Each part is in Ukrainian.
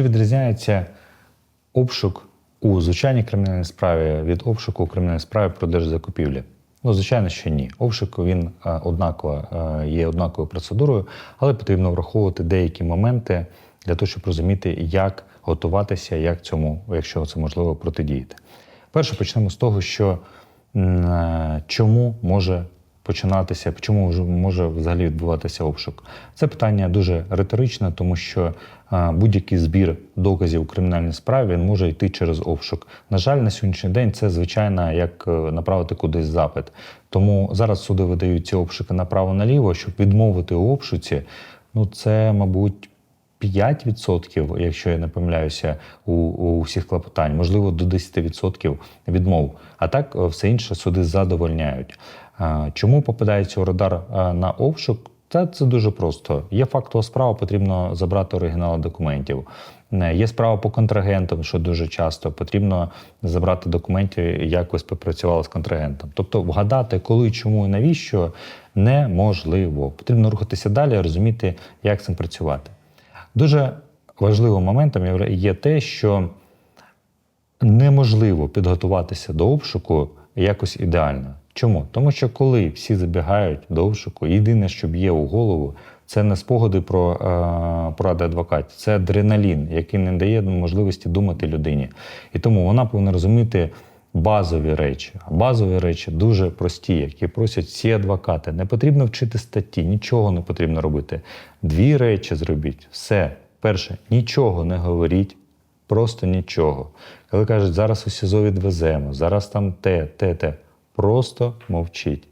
Чи відрізняється обшук у звичайній кримінальній справі від обшуку у кримінальній справі про держзакупівлі? Ну, звичайно, що ні. Обшук він е, однаково е, є однаковою процедурою, але потрібно враховувати деякі моменти для того, щоб розуміти, як готуватися, як цьому, якщо це можливо, протидіяти. Перше почнемо з того, що е, чому може починатися, чому може взагалі відбуватися обшук. Це питання дуже риторичне, тому що будь-який збір доказів у кримінальній справі він може йти через обшук. На жаль, на сьогоднішній день це звичайно як е, направити кудись запит. Тому зараз суди видають ці обшуки направо-наліво, щоб відмовити у обшуці. Ну це, мабуть. 5%, якщо я не помиляюся, у, у всіх клопотань, можливо, до 10% відмов. А так е, все інше суди задовольняють. Чому попадається у радар на обшук? Та це дуже просто. Є фактова справа, потрібно забрати оригінали документів. Е, Є справа по контрагентам, що дуже часто потрібно забрати документи, як ви співпрацювали з контрагентом. Тобто вгадати, коли, чому і навіщо неможливо. Потрібно рухатися далі, розуміти, як з цим працювати. Дуже важливим моментом є те, що неможливо підготуватися до обшуку якось ідеально. Чому? Тому що коли всі забігають до обшуку, єдине, що б'є у голову, це не спогади про е, поради адвокатів, це адреналін, який не дає можливості думати людині. І тому вона повинна розуміти базові речі. А базові речі дуже прості, які просять всі адвокати. Не потрібно вчити статті, нічого не потрібно робити. Дві речі зробіть. Все. Перше, нічого не говоріть. Просто нічого. Коли кажуть, зараз у СІЗО відвеземо, зараз там те, те, те. Просто мовчіть.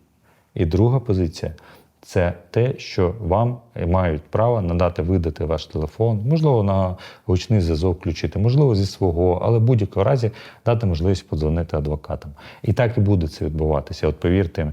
І друга позиція це те, що вам мають право надати видати ваш телефон, можливо, на гучний зв'язок включити, можливо, зі свого, але в будь-якому разі дати можливість подзвонити адвокатам. І так і буде це відбуватися. От повірте,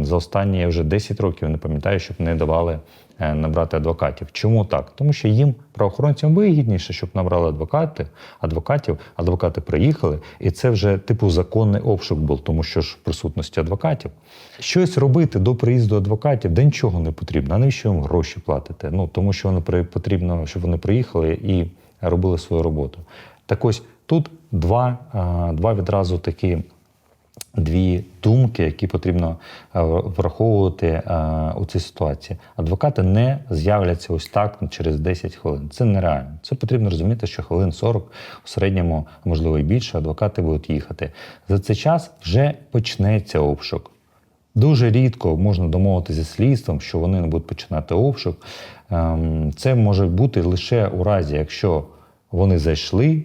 за останні я вже 10 років не пам'ятаю, щоб не давали набрати адвокатів. Чому так? Тому що їм, правоохоронцям, вигідніше, щоб набрали адвокати, адвокатів, адвокати приїхали, і це вже типу законний обшук був, тому що ж в присутності адвокатів. Щось робити до приїзду адвокатів, де нічого не потрібно. А навіщо їм гроші платите? Ну тому що вони потрібно, щоб вони приїхали і робили свою роботу. Так ось тут два, два відразу такі дві думки, які потрібно е, враховувати е, у цій ситуації. Адвокати не з'являться ось так через 10 хвилин. Це нереально. Це потрібно розуміти, що хвилин 40 у середньому, можливо, і більше, адвокати будуть їхати. За цей час вже почнеться обшук. Дуже рідко можна домовитися зі слідством, що вони не будуть починати обшук. Ем, Це може бути лише у разі, якщо вони зайшли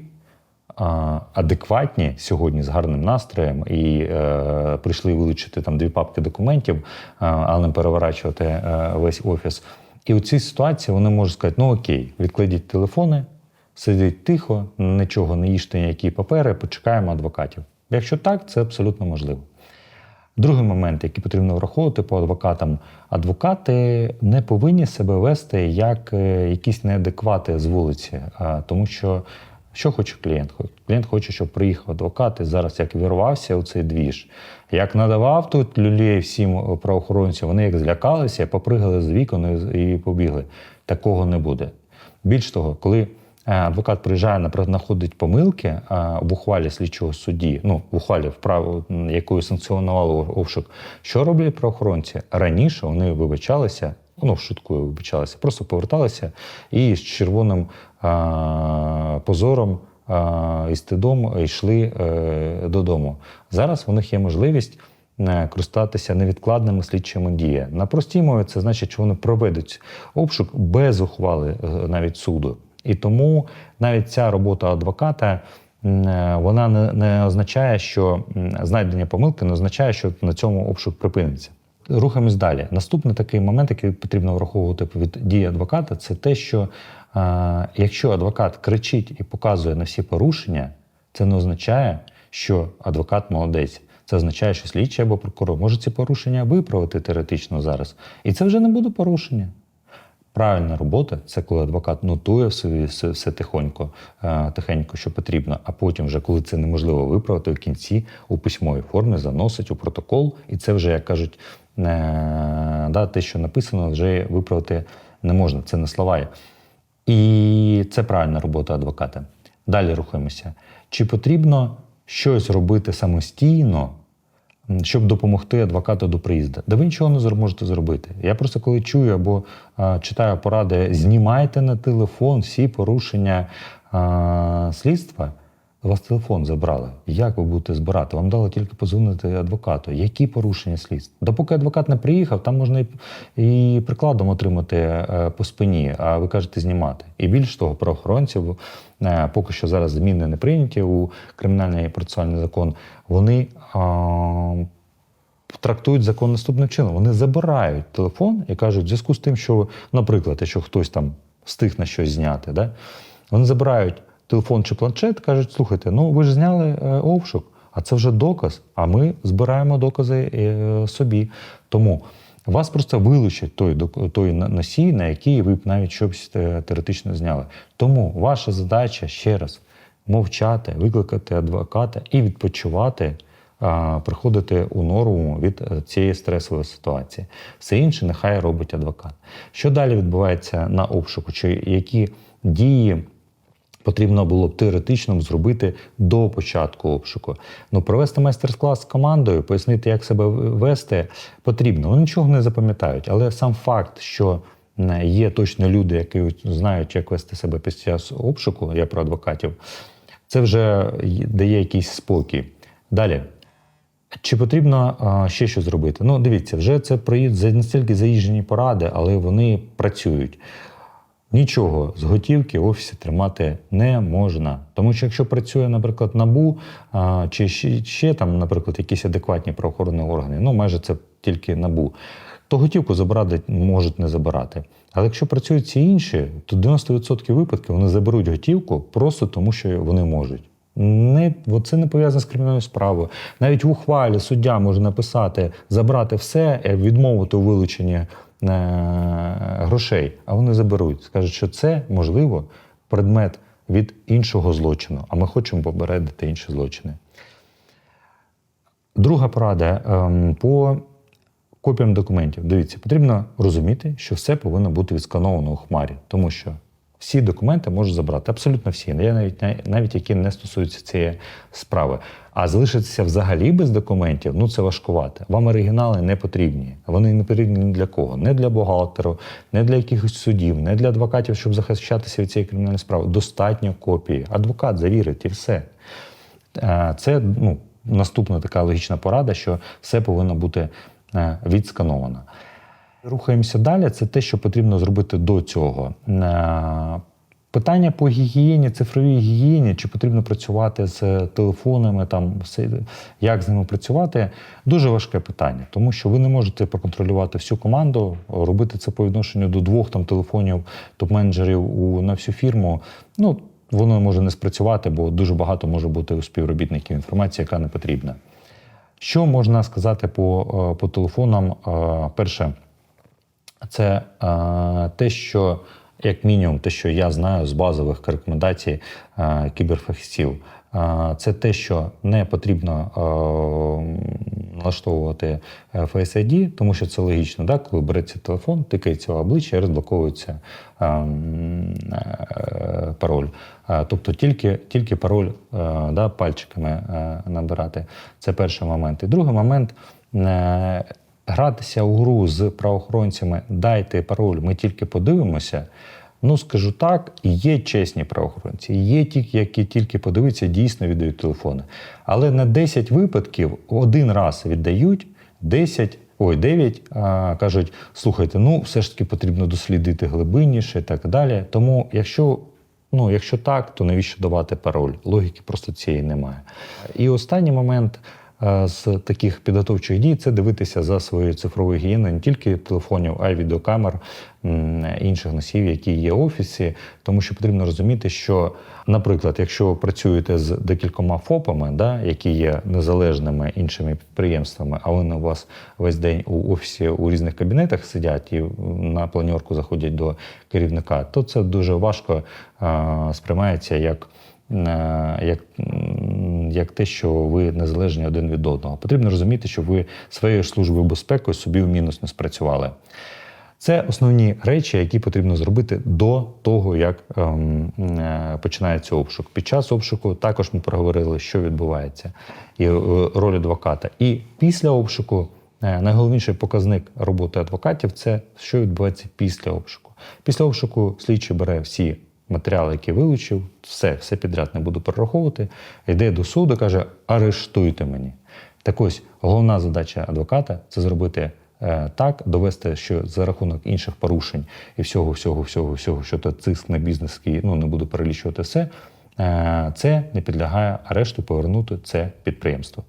адекватні сьогодні з гарним настроєм і е, прийшли вилучити там дві папки документів, а, а не переворачувати е, весь офіс. І у цій ситуації вони можуть сказати: ну окей, відкладіть телефони, сидіть тихо, нічого не їжте ніякі папери, почекаємо адвокатів. Якщо так, це абсолютно можливо. Другий момент, який потрібно враховувати по адвокатам, адвокати не повинні себе вести як е, якісь неадеквати з вулиці, тому що що хоче клієнт? Клієнт хоче, щоб приїхав адвокат і зараз як вірвався у цей двіж, як надавав тут люлей всім правоохоронцям, вони як злякалися, попригали з вікон і і побігли. Такого не буде. Більш того, коли е, адвокат приїжджає, наприклад, знаходить помилки е, в ухвалі слідчого судді, ну в ухвалі вправо, якою санкціонували обшук, що роблять правоохоронці? Раніше вони вибачалися. Ну, шуткою вибачалися, просто поверталися і з червоним а, позором а, і стидом йшли е, додому. Зараз у них є можливість е, користатися невідкладними слідчими діями. На простій мові це значить, що вони проведуть обшук без ухвали е, навіть суду. І тому навіть ця робота адвоката. е, Вона не означає, що знайдення помилки не означає, що на цьому обшук припиниться. Рухаємось далі. Наступний такий момент, який потрібно враховувати від дії адвоката, це те, що е, якщо адвокат кричить і показує на всі порушення, це не означає, що адвокат молодець. Це означає, що слідчий або прокурор може ці порушення виправити теоретично зараз. І це вже не буде порушення. Правильна робота це коли адвокат нотує все, все, все тихонько, е, тихенько, що потрібно, а потім, вже коли це неможливо виправити, в кінці у письмовій формі заносить у протокол, і це вже, як кажуть, е, да, те, що написано, вже виправити не можна. Це не слова. І це правильна робота адвоката. Далі рухаємося. Чи потрібно щось робити самостійно, щоб допомогти адвокату до приїзду? Да ви нічого не зможете можете зробити. Я просто коли чую або а, читаю поради, знімайте на телефон всі порушення а, слідства. У вас телефон забрали. Як ви будете збирати? Вам дали тільки позвонити адвокату. Які порушення слідства? Допоки адвокат не приїхав, там можна і, прикладом отримати е, по спині, а ви кажете знімати. І більш того, правоохоронців, е, поки що зараз зміни не прийняті у кримінальний процесуальний закон, вони а, трактують закон наступним чином. Вони забирають телефон і кажуть, в зв'язку з тим, що, наприклад, якщо хтось там встиг на щось зняти, да, вони забирають телефон чи планшет, кажуть, слухайте, ну ви ж зняли е, обшук, а це вже доказ, а ми збираємо докази е, собі. Тому вас просто вилучать той, той носій, на який ви б навіть щось е, теоретично зняли. Тому ваша задача ще раз мовчати, викликати адвоката і відпочивати приходити у норму від цієї стресової ситуації. Все інше нехай робить адвокат. Що далі відбувається на обшуку? Чи які дії потрібно було б теоретично зробити до початку обшуку? Ну, провести майстер-клас з командою, пояснити, як себе вести, потрібно. Вони нічого не запам'ятають, але сам факт, що є точно люди, які знають, як вести себе під час обшуку, я про адвокатів, це вже дає якийсь спокій. Далі. Чи потрібно а, ще щось зробити? Ну, дивіться, вже це проїзд настільки заїжджені поради, але вони працюють. Нічого з готівки в офісі тримати не можна. Тому що якщо працює, наприклад, НАБУ а, чи ще, ще там, наприклад, якісь адекватні правоохоронні органи, ну майже це тільки НАБУ, то готівку забрати можуть не забирати. Але якщо працюють ці інші, то 90% випадків вони заберуть готівку просто тому, що вони можуть. Не, це не пов'язано з кримінальною справою. Навіть в ухвалі суддя може написати забрати все, е, відмовити у вилученні грошей, а вони заберуть. Скажуть, що це можливо предмет від іншого злочину, а ми хочемо попередити інші злочини. Друга порада ем, по копіям документів. Дивіться, потрібно розуміти, що все повинно бути відскановано у хмарі, тому що всі документи можуть забрати, абсолютно всі, навіть навіть які не стосуються цієї справи. А залишитися взагалі без документів ну це важкувати. Вам оригінали не потрібні. Вони не потрібні ні для кого, не для бухгалтеру, не для якихось судів, не для адвокатів, щоб захищатися від цієї кримінальної справи. Достатньо копії. Адвокат завірить і все. Е, Це ну, наступна така логічна порада, що все повинно бути е, відскановано. Рухаємося далі. Це те, що потрібно зробити до цього. Е, Питання по гігієні, цифровій гігієні, чи потрібно працювати з телефонами, там все- як з ними працювати, дуже важке питання, тому що ви не можете проконтролювати всю команду, робити це по відношенню до двох там телефонів топ-менеджерів у на всю фірму. Ну воно може не спрацювати, бо дуже багато може бути у співробітників інформації, яка не потрібна. Що можна сказати по, е, по телефонам? Е, Перше, це е, те, що як мінімум, те, що я знаю з базових рекомендацій е, кіберфахівців, е, це те, що не потрібно е, налаштовувати е, Face ID, тому що це логічно, да? коли береться телефон, тикається в обличчя і розблоковується е, е, пароль. Е, Тобто тільки, тільки пароль е, да, пальчиками е, набирати. Це перший момент. І другий момент. е, гратися у гру з правоохоронцями, дайте пароль, ми тільки подивимося. Ну, скажу так, є чесні правоохоронці, є ті, які тільки подивиться, дійсно віддають телефони. Але на 10 випадків один раз віддають, 10, ой, 9 а, кажуть: слухайте, ну все ж таки потрібно дослідити глибинніше і так далі. Тому, якщо Ну, якщо так, то навіщо давати пароль? Логіки просто цієї немає. І останній момент з таких підготовчих дій це дивитися за своєю цифровою гігієною не тільки телефонів, а й відеокамер інших носіїв, які є в офісі. Тому що потрібно розуміти, що, наприклад, якщо ви працюєте з декількома ФОПами, да, які є незалежними іншими підприємствами, а вони у вас весь день у офісі у різних кабінетах сидять і на планерку заходять до керівника, то це дуже важко е, сприймається як. е, Як, як те, що ви незалежні один від одного. Потрібно розуміти, що ви своєю службою безпеки собі в мінус не спрацювали. Це основні речі, які потрібно зробити до того, як ем, е, починається обшук. Під час обшуку також ми проговорили, що відбувається, і е, роль адвоката. І після обшуку е, найголовніший показник роботи адвокатів це що відбувається після обшуку. Після обшуку слідчий бере всі матеріали, які вилучив, все, все підряд не буду перераховувати. Йде до суду, каже: арештуйте мені. Так ось головна задача адвоката це зробити е, так, довести, що за рахунок інших порушень і всього, всього, всього, всього, що то циск на бізнес, який, ну не буду перелічувати все. е, Це не підлягає арешту повернути це підприємство.